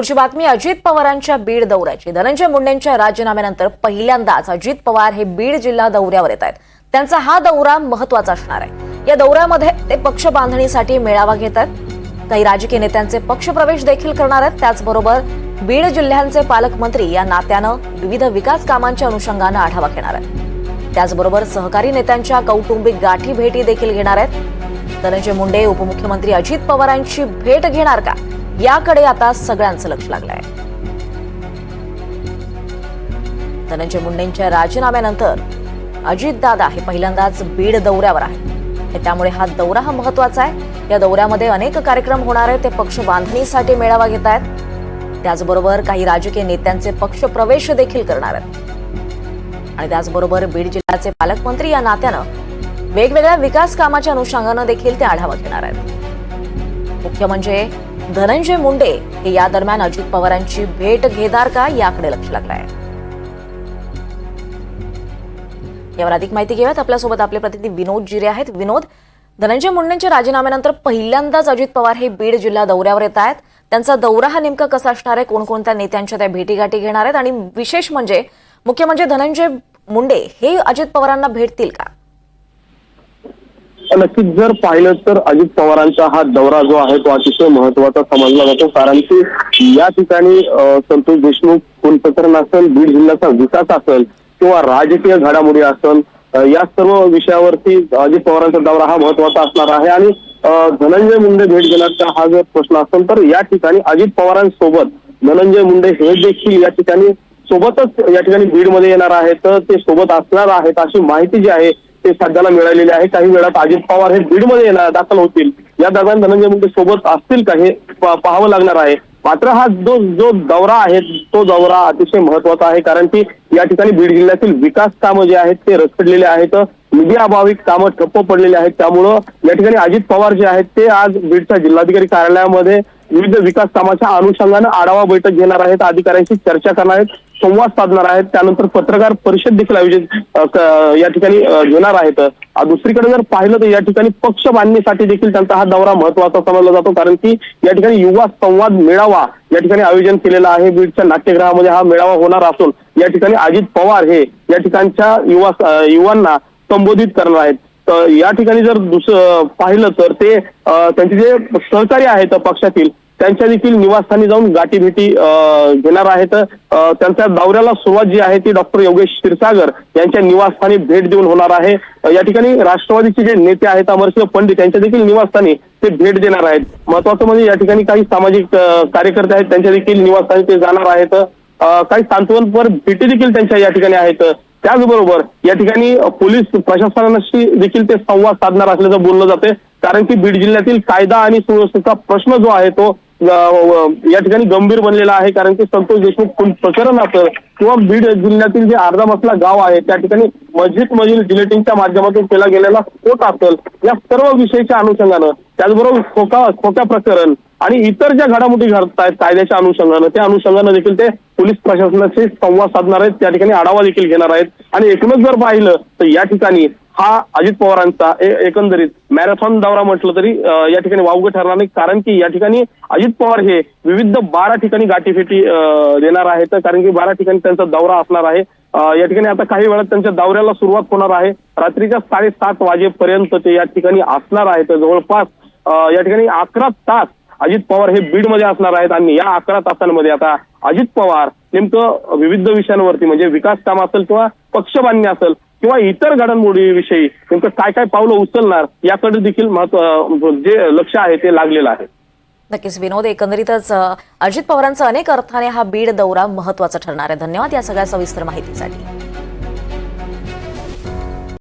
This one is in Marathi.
पुढची बातमी अजित पवारांच्या बीड दौऱ्याची. धनंजय मुंडेंच्या राजीनाम्यानंतर पहिल्यांदाच अजित पवार हे बीड जिल्हा दौऱ्यावर येत आहेत. त्यांचा हा दौरा महत्त्वाचा असणार आहे. या दौऱ्यामध्ये ते पक्ष बांधणीसाठी मेळावा घेत आहेत. काही राजकीय नेत्यांचे पक्षप्रवेश देखील करणार आहेत. त्याचबरोबर बीड जिल्ह्यांचे पालकमंत्री या नात्यानं विविध विकास कामांच्या अनुषंगानं आढावा घेणार आहेत. त्याचबरोबर सहकारी नेत्यांच्या कौटुंबिक गाठी भेटी देखील घेणार आहेत. धनंजय मुंडे उपमुख्यमंत्री अजित पवारांची भेट घेणार का? याकडे आता सगळ्यांचं लक्ष लागलं आहे धनंजय मुंडेंच्या राजीनाम्यानंतर अजितदादा हे पहिल्यांदाच बीड दौऱ्यावर आहेत. त्यामुळे हा दौरा हा महत्त्वाचा आहे. या दौऱ्यामध्ये अनेक कार्यक्रम होणार आहेत. ते पक्ष बांधणीसाठी मेळावा घेत आहेत. त्याचबरोबर काही राजकीय नेत्यांचे पक्ष प्रवेश देखील करणार आहेत. आणि त्याचबरोबर बीड जिल्ह्याचे पालकमंत्री या नात्यानं वेगवेगळ्या विकास कामाच्या अनुषंगानं देखील ते आढावा घेणार आहेत. मुख्य म्हणजे धनंजय मुंडे हे या दरम्यान अजित पवारांची भेट घेणार का याकडे लक्ष लागलाय. यावर अधिक माहिती घेऊयात. आपल्यासोबत आपले प्रतिनिधी विनोद जिरे आहेत. विनोद धनंजय मुंडेंच्या राजीनाम्यानंतर पहिल्यांदाच अजित पवार हे बीड जिल्हा दौऱ्यावर येत आहेत. त्यांचा दौरा हा नेमका कसा असणार आहे? कोणकोणत्या नेत्यांच्या त्या भेटीगाठी घेणार आहेत? आणि विशेष म्हणजे मुख्य म्हणजे धनंजय मुंडे हे अजित पवारांना भेटतील का? नक्कीच जर पाहिलं तर अजित पवारांचा हा दौरा जो आहे तो अतिशय महत्त्वाचा समजला जातो. कारण की या ठिकाणी संतोष देशमुख कुलप्रकरण असेल बीड जिल्ह्याचा विकास असेल किंवा राजकीय घडामोडी असेल या सर्व विषयावरती अजित पवारांचा दौरा हा महत्त्वाचा असणार आहे. आणि धनंजय मुंडे भेट घेण्याचा हा जर प्रश्न असेल तर या ठिकाणी अजित पवारांसोबत धनंजय मुंडे हे देखील या ठिकाणी सोबतच या ठिकाणी बीडमध्ये येणार आहेत. तर ते सोबत असणार आहेत अशी माहिती जी आहे ते सध्याला मिळालेले आहे. काही वेळात अजित पवार हे बीडमध्ये येणार दाखल होतील. या दरम्यान धनंजय मुंडे सोबत असतील का हे पाहावं लागणार आहे. मात्र हा जो जो दौरा आहे तो दौरा अतिशय महत्त्वाचा आहे. कारण की या ठिकाणी बीड जिल्ह्यातील विकास कामं जे आहेत ते रखडलेले आहेत. निधी अभावी कामं ठप्प पडलेले आहेत. त्यामुळं या ठिकाणी अजित पवार जे आहेत ते आज बीडच्या जिल्हाधिकारी कार्यालयामध्ये विविध विकास कामाच्या अनुषंगानं आढावा बैठक घेणार आहेत. अधिकाऱ्यांशी चर्चा करणार आहेत. संवाद साधणार आहेत. त्यानंतर पत्रकार परिषद देखील आयोजित या ठिकाणी घेणार आहेत. दुसरीकडे जर पाहिलं तर या ठिकाणी पक्ष बांधणीसाठी देखील त्यांचा हा दौरा महत्त्वाचा समजला जातो. कारण की या ठिकाणी युवा संवाद मेळावा या ठिकाणी आयोजन केलेला आहे. बीडच्या नाट्यगृहामध्ये हा मेळावा होणार असून या ठिकाणी अजित पवार हे या ठिकाणच्या युवा युवांना संबोधित करणार आहेत. तर या ठिकाणी जर दुसरं पाहिलं तर ते त्यांचे जे सहकारी आहेत पक्षातील त्यांच्या देखील निवासस्थानी जाऊन गाठीभेटी अ, घेणार आहेत. त्यांच्या दौऱ्याला सुरुवात जी आहे ती डॉक्टर योगेश क्षीरसागर यांच्या निवासस्थानी भेट देऊन होणार आहे. या ठिकाणी राष्ट्रवादीचे जे नेते आहेत अमरसिंह पंडित यांच्या देखील निवासस्थानी ते भेट देणार आहेत. महत्वाचं म्हणजे या ठिकाणी काही सामाजिक कार्यकर्ते आहेत त्यांच्या देखील निवासस्थानी ते जाणार आहेत. काही सांत्वनपर भेटी देखील त्यांच्या या ठिकाणी आहेत. त्याचबरोबर या ठिकाणी पोलीस प्रशासनाशी देखील ते संवाद साधणार असल्याचं बोललं जाते कारण की बीड जिल्ह्यातील कायदा आणि सुव्यवस्थेचा प्रश्न जो आहे तो या ठिकाणी गंभीर बनलेला आहे कारण की संतोष देशमुख प्रकरण असेल किंवा बीड जिल्ह्यातील जे अर्धा मसला गाव आहे त्या ठिकाणी मस्जिद मधील जिलेटिंगच्या माध्यमातून केला गेलेला स्फोट असेल या सर्व विषयाच्या अनुषंगानं त्याचबरोबर खोका खोक्या प्रकरण आणि इतर ज्या घडामोडी घडत आहेत कायद्याच्या अनुषंगानं त्या अनुषंगानं देखील ते पोलीस प्रशासनाशी संवाद साधणार आहेत. त्या ठिकाणी आढावा देखील घेणार आहेत. आणि एकूणच जर पाहिलं तर या ठिकाणी हा अजित पवारांचा एकंदरीत मॅरेथॉन दौरा म्हटलं तरी या ठिकाणी वावगं ठरणार नाही. कारण की या ठिकाणी अजित पवार हे विविध बारा ठिकाणी गाठीफेटी देणार आहेत. कारण की बारा ठिकाणी त्यांचा दौरा असणार आहे. या ठिकाणी आता काही वेळात त्यांच्या दौऱ्याला सुरुवात होणार आहे. रात्रीच्या साडेसात वाजेपर्यंत ते या ठिकाणी असणार आहेत. जवळपास या ठिकाणी अकरा तास अजित पवार हे बीडमध्ये असणार आहेत आणि या अकरा तासांमध्ये आता अजित पवार नेमकं विविध विषयांवरती म्हणजे विकास काम असेल किंवा पक्ष बांधणी असेल किंवा इतर घडामोडीविषयी नेमकं काय काय पावलं उचलणार याकडे देखील महत्त्व जे लक्ष आहे ते लागलेलं आहे. नक्कीच विनोद एकंदरीतच अजित पवारांचा अनेक अर्थाने हा बीड दौरा महत्त्वाचा ठरणार आहे. धन्यवाद या सगळ्या सविस्तर माहितीसाठी.